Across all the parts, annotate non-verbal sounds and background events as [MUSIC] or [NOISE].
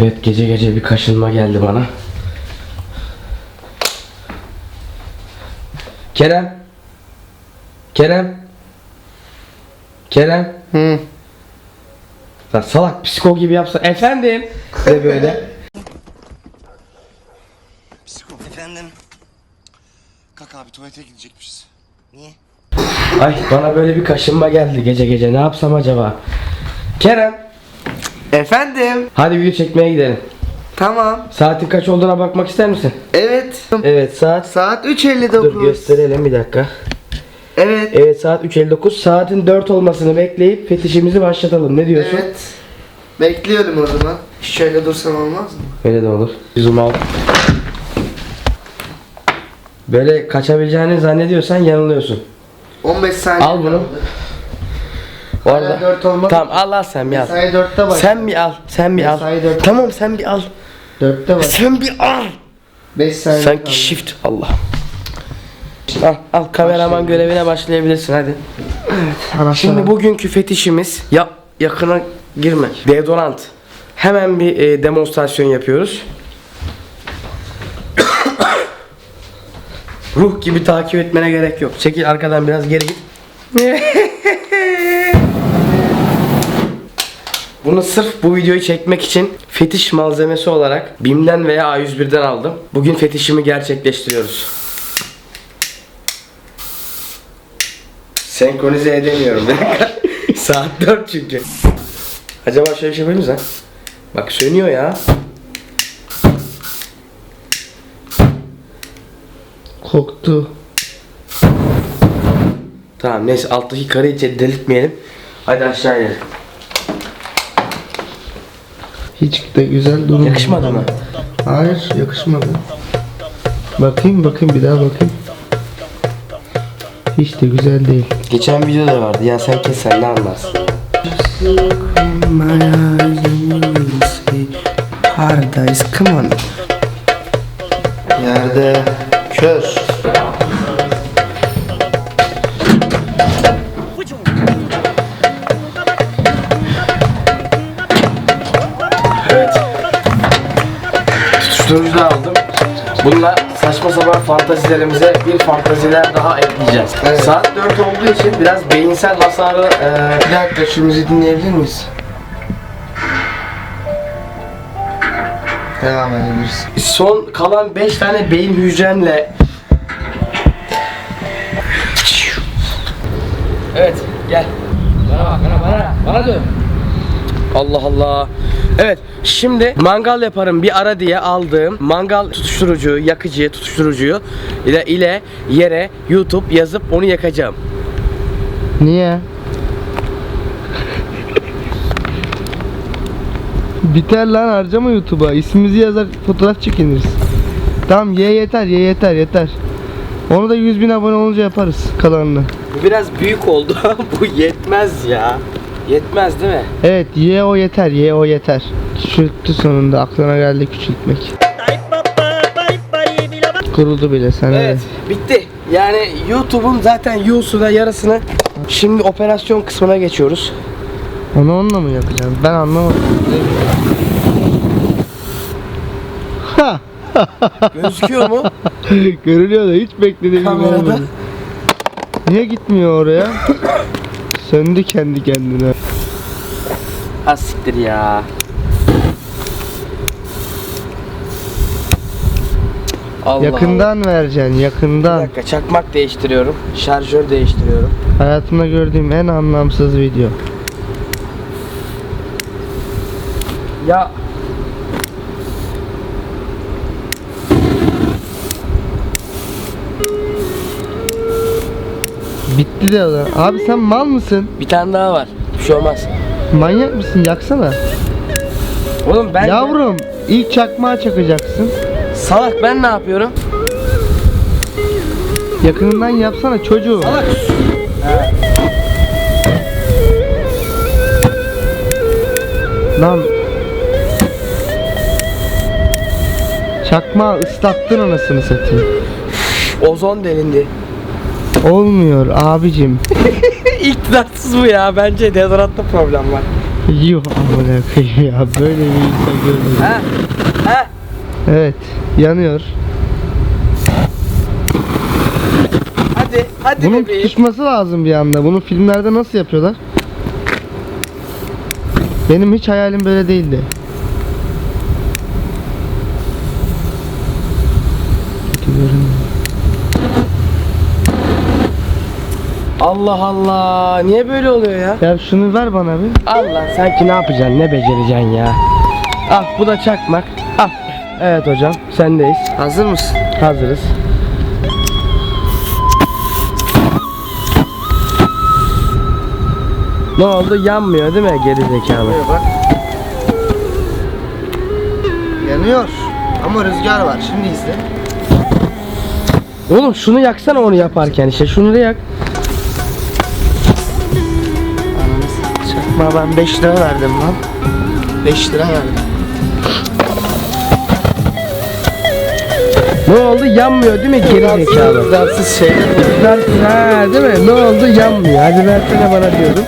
Evet gece gece bir kaşınma geldi bana. Kerem. Kerem. Kerem. Hı. Lan salak psiko gibi yapsa. Efendim. De böyle. Psiko. Efendim? Kalk abi tuvalete gidecekmişiz. Niye? Ay bana böyle bir kaşınma geldi gece gece. Ne yapsam acaba? Kerem. Efendim. Hadi video çekmeye gidelim. Tamam. Saatin kaç olduğuna bakmak ister misin? Evet. Evet saat. Saat Dur 3.59. gösterelim bir dakika. Evet. Evet saat 3.59. Saatin 4 olmasını bekleyip fetişimizi başlatalım. Ne diyorsun? Evet. Bekliyorum o zaman. Şöyle dursam olmaz mı? Öyle de olur. Zoom al. Böyle kaçabileceğini zannediyorsan yanılıyorsun. 15 saniye. Al bunu. kaldı. Orada. Hala dört olmadı. Tamam al al sen bir al. Mesai 4'te bak. Sen bir al. Sen bir al. Mesai dört. Tamam sen bir al. 4'te bak. Sen bir al. 5 saniye Sanki kaldı. shift Allah. Al al kameraman görevine başlayabilirsin hadi. Anahtar Şimdi al. bugünkü fetişimiz ya yakına girme. Deodorant. Hemen bir e, demonstrasyon yapıyoruz. [COUGHS] Ruh gibi takip etmene gerek yok. Çekil arkadan biraz geri git. [LAUGHS] Bunu sırf bu videoyu çekmek için fetiş malzemesi olarak BİM'den veya A101'den aldım. Bugün fetişimi gerçekleştiriyoruz. Senkronize edemiyorum. [LAUGHS] Saat 4 çünkü. Acaba şöyle şey yapayım mı? Bak sönüyor ya. Koktu. Tamam neyse alttaki içeri delirtmeyelim. Hadi aşağı inelim. Hiç de güzel durmuyor. Yakışmadı mı? Hayır yakışmadı. Bakayım bakayım bir daha bakayım. Hiç de güzel değil. Geçen videoda vardı ya sen kes sen ne anlarsın? Paradise come on. Yerde kör. Da aldım. Bununla saçma sapan fantazilerimize bir fantaziler daha ekleyeceğiz. Evet. Saat 4 olduğu için biraz beyinsel hasarı e, Bir dakika şu müziği dinleyebilir miyiz? Devam edebiliriz. son kalan 5 tane beyin hücremle Evet gel. Bana bak bana bana bana dön. Allah Allah. Evet şimdi mangal yaparım bir ara diye aldığım mangal tutuşturucu, yakıcı tutuşturucuyu ile, ile yere YouTube yazıp onu yakacağım. Niye? Biter lan harcama YouTube'a. İsmimizi yazar fotoğraf çekiniriz. Tamam ye yeter ye yeter yeter. Onu da 100 bin abone olunca yaparız kalanını. Bu biraz büyük oldu. [LAUGHS] Bu yetmez ya. Yetmez değil mi? Evet ye o yeter ye o yeter. Küçülttü sonunda aklına geldi küçültmek. Kuruldu bile sen Evet, bitti. Yani YouTube'un zaten Y'su da yarısını. Şimdi operasyon kısmına geçiyoruz. Onu onunla mı yapacaksın? Ben anlamadım. Ha! Gözüküyor mu? [LAUGHS] Görülüyor da hiç beklediğim gibi Kamerada. olmadı. Niye gitmiyor oraya? Söndü kendi kendine. Ha siktir ya. Allah yakından vereceksin, Allah. Bir yakından. dakika çakmak değiştiriyorum. Şarjör değiştiriyorum. Hayatımda gördüğüm en anlamsız video. Ya Da. Abi sen mal mısın? bir tane daha var. Bir şey olmaz. Manyak mısın? Yaksana. Oğlum ben Yavrum, ilk çakmağı çakacaksın. salak ben ne yapıyorum? Yakınından yapsana çocuğu. Salak. Lan. Çakmağı ıslattın anasını satayım. Ozon delindi. Olmuyor abicim. [LAUGHS] İktidarsız bu ya. Bence deodorantta problem var. Yuh amına koyayım ya böyle bir insan görmedim. Ha? Ha? Evet yanıyor. Hadi, hadi Bunun bebeğim. tutuşması lazım bir anda. Bunu filmlerde nasıl yapıyorlar? Benim hiç hayalim böyle değildi. Allah Allah. Niye böyle oluyor ya? Ya şunu ver bana bir. Allah sanki ne yapacaksın, ne becereceksin ya? Al bu da çakmak. Al. Evet hocam, sendeyiz. Hazır mısın? Hazırız. Ne oldu? Yanmıyor değil mi geri zekalı? bak. Yanıyor. Ama rüzgar var. Şimdi izle. Oğlum şunu yaksana onu yaparken işte. Şunu da yak. Çakma ben 5 lira verdim lan. 5 lira verdim. Ne oldu? Yanmıyor değil mi geri zekalı? Rüzgarsız şey. Ver, ha değil mi? Ne oldu? Yanmıyor. Hadi versene bana diyordum.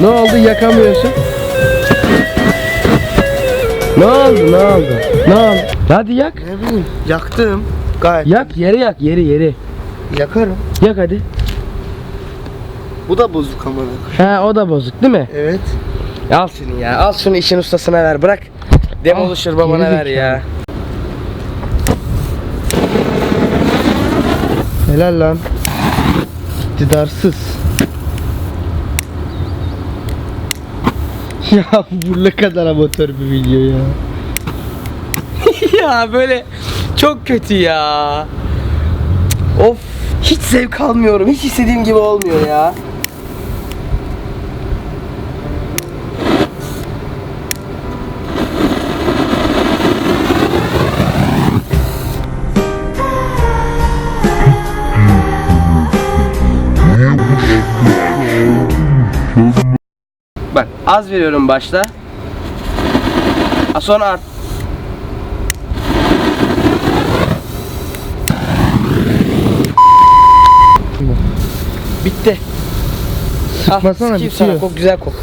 Ne oldu? Yakamıyorsun. Ne oldu? Ne oldu? Ne oldu? Hadi yak. Ne bileyim. Yaktım. Gayet. Yak yeri yak yeri yeri. Yakarım. Yak hadi. Bu da bozuk amına. Ha o da bozuk değil mi? Evet. Al şunu ya. Al şunu işin ustasına ver. Bırak. Demoluşur Ah, babana geri ver ya. Helal lan. İktidarsız. [LAUGHS] ya bu ne kadar amatör bir video ya. [LAUGHS] ya böyle çok kötü ya. Of. Hiç zevk almıyorum. Hiç istediğim gibi olmuyor ya. Az veriyorum başta. Sonra art. Bitti. Sıkmasana, sikeyim bitiyor. sana, Kok güzel kok.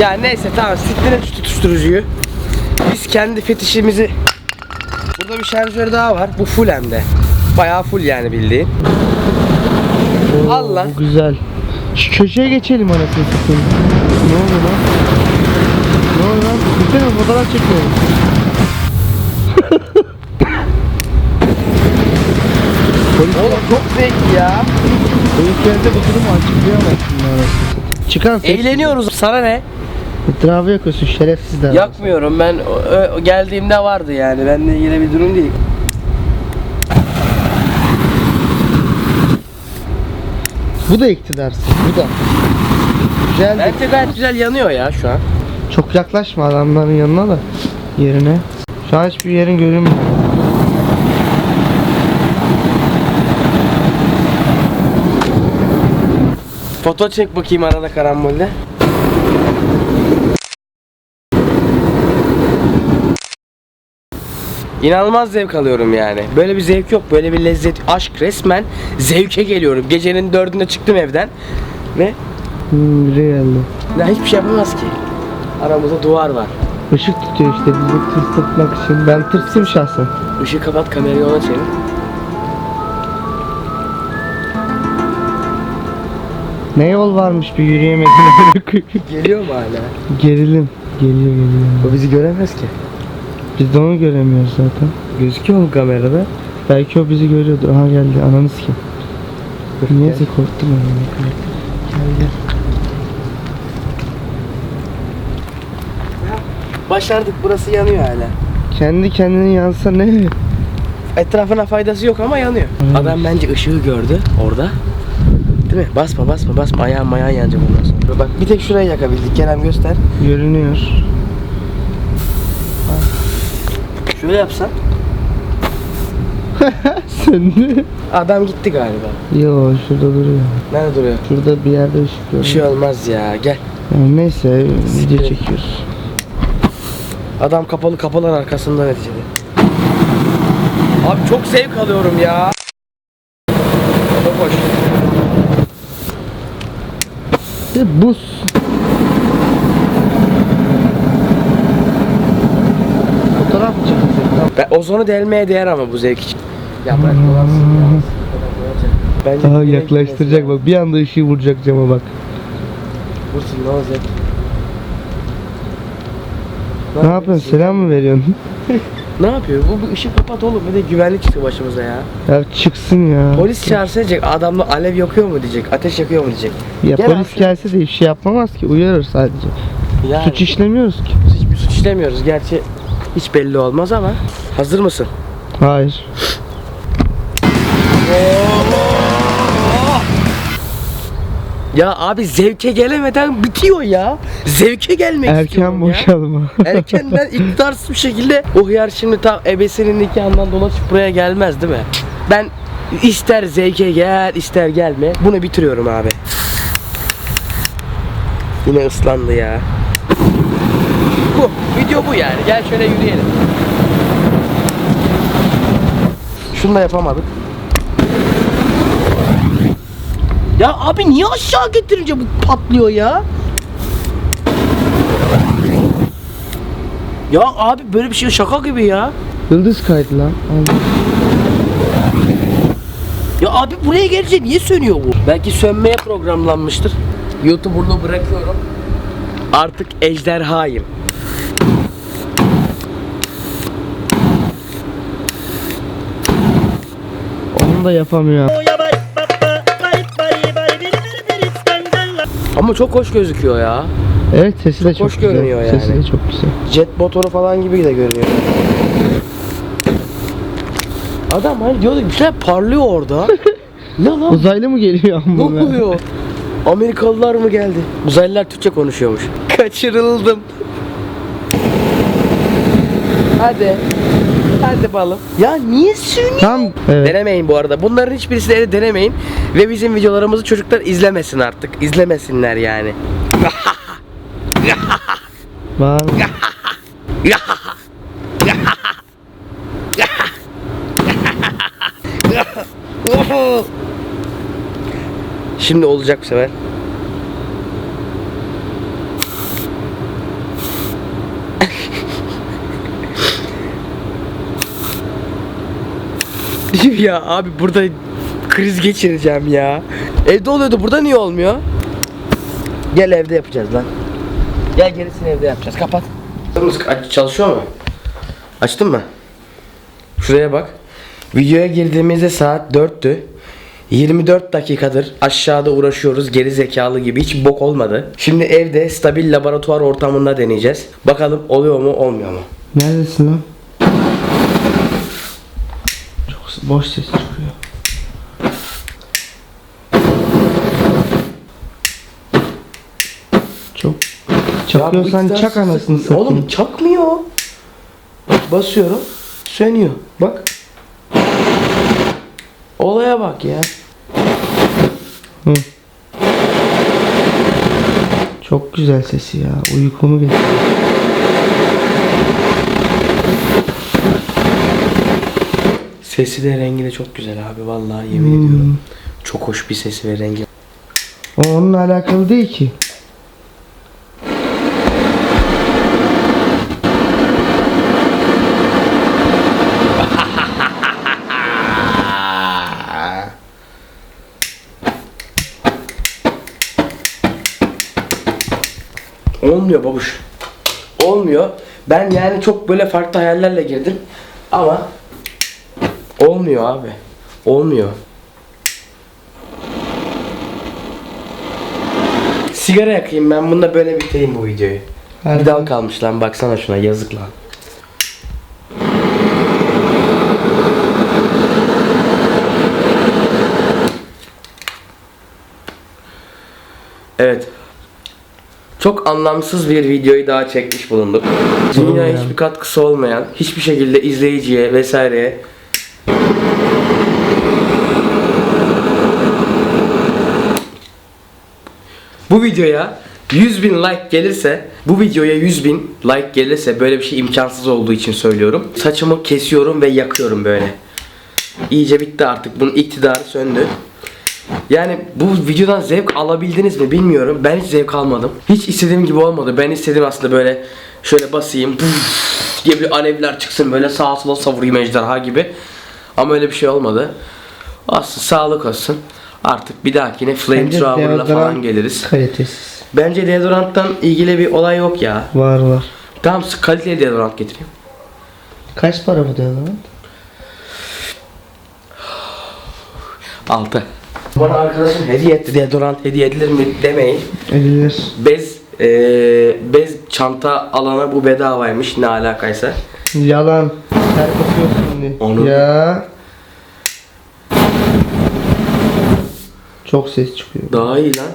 Ya neyse tamam siktirin tutuşturucuyu. Biz kendi fetişimizi Burada bir şarjör daha var. Bu full hem de. Bayağı full yani bildiğin. Oo, Al lan. Bu güzel. Şu köşeye geçelim anasını satayım. Ne oldu lan? Ne oldu lan? Mi? Fotoğraf çekiyorum. [LAUGHS] Oğlum çok zevkli ya. Büyüklerde bu durumu açıklayamazsın ya anasını satayım. Çıkan ses. Eğleniyoruz. Sana ne? Etrafı yakıyorsun şerefsizler. Yakmıyorum ben o- o- geldiğimde vardı yani. Bende yine bir durum değil. Bu da iktidarsız. Bu da. Güzel. de- Bence gayet güzel yanıyor ya şu an. Çok yaklaşma adamların yanına da yerine. Şu an hiçbir yerin görünmüyor. Foto çek bakayım arada karambolde. İnanılmaz zevk alıyorum yani. Böyle bir zevk yok. Böyle bir lezzet, aşk resmen zevke geliyorum. Gecenin dördünde çıktım evden ve Hmm, biri geldi. ya hiçbir şey yapamaz ki. Aramızda duvar var. Işık tutuyor işte bizi tırsıtmak için. Ben tırstım şahsen. Işığı kapat kamerayı ona çevir. Ne yol varmış bir yürüyemedim. Geliyor mu hala? Gerilim. Geliyor geliyor. O bizi göremez ki. Biz de onu göremiyoruz zaten. Gözüküyor mu kamerada? Belki o bizi görüyordur. Aha geldi ananı sikeyim. Niyeyse korktum onu. Gel gel. Başardık burası yanıyor hala. Kendi kendine yansa ne? Etrafına faydası yok ama yanıyor. Evet. Adam bence ışığı gördü orada. Değil mi? Basma basma basma ayağın mayağın yanacak ondan sonra. Bak bir tek şurayı yakabildik. Kerem göster. Görünüyor. Şöyle yapsan. [LAUGHS] Söndü. Adam gitti galiba. Yo şurada duruyor. Nerede duruyor? Şurada bir yerde ışık Bir şey olmaz ya. Gel. Yani neyse video Siktir. çekiyoruz. Adam kapalı kapılar arkasında neticede. Abi çok zevk alıyorum ya. Çok hoş. Bir buz. Fotoğraf mı? Ben ozonu delmeye değer ama bu zevk için. Ya bırak dolansın ya. Bence direkt yaklaştıracak bak. Bir anda ışığı vuracak cama bak. Vursun ne olacak? Ne yapıyorsun? Selam mı veriyorsun? [LAUGHS] Ne yapıyor? Bu, bu ışık kapat oğlum. Bir de güvenlik çıktı başımıza ya. Ya çıksın ya. Polis çağırsa diyecek adamla alev yakıyor mu diyecek. Ateş yakıyor mu diyecek. Ya Gel polis abi. gelse de bir şey yapamaz ki. Uyarır sadece. Yani, Suç işlemiyoruz ki. biz hiçbir suç işlemiyoruz. Gerçi hiç belli olmaz ama. Hazır mısın? Hayır. Ya abi zevke gelemeden bitiyor ya. Zevke gelmek Erken istiyorum ya. boşalma. Erken ben iktidarsız bir şekilde o hıyar şimdi tam ebesinin nikahından dolaşıp buraya gelmez değil mi? Ben ister zevke gel ister gelme bunu bitiriyorum abi. Yine ıslandı ya. Bu video bu yani gel şöyle yürüyelim. Şunu da yapamadık. Ya abi niye aşağı getirince bu patlıyor ya? Ya abi böyle bir şey şaka gibi ya. Yıldız kaydı lan. Allah. Ya abi buraya gelince niye sönüyor bu? Belki sönmeye programlanmıştır. YouTuber'lığı bırakıyorum. Artık ejderhayım. Onu da yapamıyor. Ama çok hoş gözüküyor ya. Evet sesi de çok hoş güzel. görünüyor Sesi yani. de çok güzel. Jet motoru falan gibi de görünüyor. Adam hani diyorduk bir şey parlıyor orada. [LAUGHS] ne lan? Uzaylı mı geliyor Ne amma be? oluyor? Amerikalılar mı geldi? Uzaylılar Türkçe konuşuyormuş. Kaçırıldım. Hadi. Hadi balım. Ya niye sürünüyor? Tam evet. Denemeyin bu arada. Bunların hiçbirisini de denemeyin. Ve bizim videolarımızı çocuklar izlemesin artık. İzlemesinler yani. Var. Şimdi olacak bu sefer. Ya abi burada kriz geçireceğim ya. Evde oluyordu burada niye olmuyor? Gel evde yapacağız lan. Gel gerisini evde yapacağız. Kapat. Aç, çalışıyor mu? Açtın mı? Şuraya bak. Videoya girdiğimizde saat 4'tü. 24 dakikadır aşağıda uğraşıyoruz geri zekalı gibi hiç bok olmadı. Şimdi evde stabil laboratuvar ortamında deneyeceğiz. Bakalım oluyor mu olmuyor mu? Neredesin lan? Çok boş ses çıkıyor. Çok çakıyorsan Ya çak anasını satayım. Oğlum çakmıyor. Basıyorum. Sönüyor. Bak. Olaya bak ya. Çok güzel sesi ya. Uykumu getir. Sesi de rengi de çok güzel abi vallahi yemin Hmm. ediyorum. Çok hoş bir sesi ve rengi. O onunla alakalı değil ki. Olmuyor babuş. Olmuyor. Ben yani çok böyle farklı hayallerle girdim. Ama olmuyor abi. Olmuyor. Sigara yakayım ben bununla böyle bitireyim bu videoyu. Her Bir dal kalmış lan baksana şuna yazık lan. Evet. Çok anlamsız bir videoyu daha çekmiş bulunduk. Dünyaya ya. hiçbir katkısı olmayan, hiçbir şekilde izleyiciye vesaireye Bu videoya 100 bin like gelirse, bu videoya 100 bin like gelirse böyle bir şey imkansız olduğu için söylüyorum. Saçımı kesiyorum ve yakıyorum böyle. İyice bitti artık. Bunun iktidarı söndü. Yani bu videodan zevk alabildiniz mi bilmiyorum. Ben hiç zevk almadım. Hiç istediğim gibi olmadı. Ben istedim aslında böyle şöyle basayım puf diye bir alevler çıksın böyle sağa sola savurayım ejderha gibi. Ama öyle bir şey olmadı. Aslında sağlık olsun. Artık bir dahakine flamethrower'la falan geliriz. Kalitesiz. Bence deodoranttan ilgili bir olay yok ya. Var var. Tamam kaliteli deodorant getireyim. Kaç para bu deodorant? 6. Bana arkadaşım hediye etti deodorant hediye edilir mi demeyin. Edilir. Bez eee, bez çanta alana bu bedavaymış ne alakaysa. Yalan. Ter kokuyor şimdi. Onu- Ya. Çok ses çıkıyor. Daha iyi lan.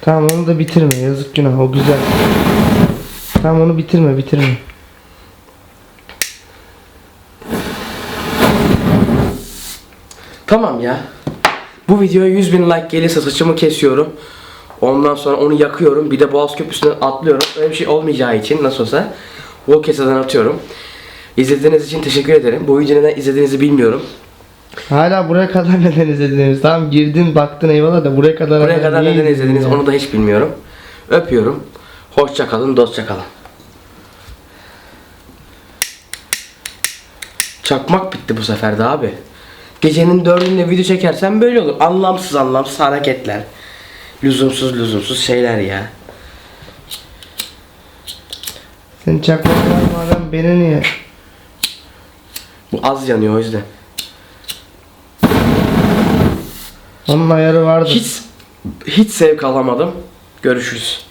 Tamam onu da bitirme yazık günah o güzel. Tamam onu bitirme bitirme. Tamam ya. Bu videoya 100 bin like gelirse saçımı kesiyorum. Ondan sonra onu yakıyorum. Bir de Boğaz Köprüsü'nden atlıyorum. Öyle bir şey olmayacağı için nasıl olsa o keseden atıyorum. İzlediğiniz için teşekkür ederim. Bu videoyu neden izlediğinizi bilmiyorum. Hala buraya kadar [LAUGHS] neden izlediniz? Tamam girdin baktın eyvallah da buraya kadar Buraya kadar neden izledin izlediniz onu da hiç bilmiyorum. Öpüyorum. Hoşça kalın, dostça kalın. Çakmak bitti bu sefer de abi. Gecenin dördünde video çekersen böyle olur. Anlamsız anlamsız hareketler. Lüzumsuz lüzumsuz şeyler ya. Senin çakmak var madem beni niye? Bu az yanıyor o yüzden. Onun ayarı vardı. Hiç hiç zevk alamadım. Görüşürüz.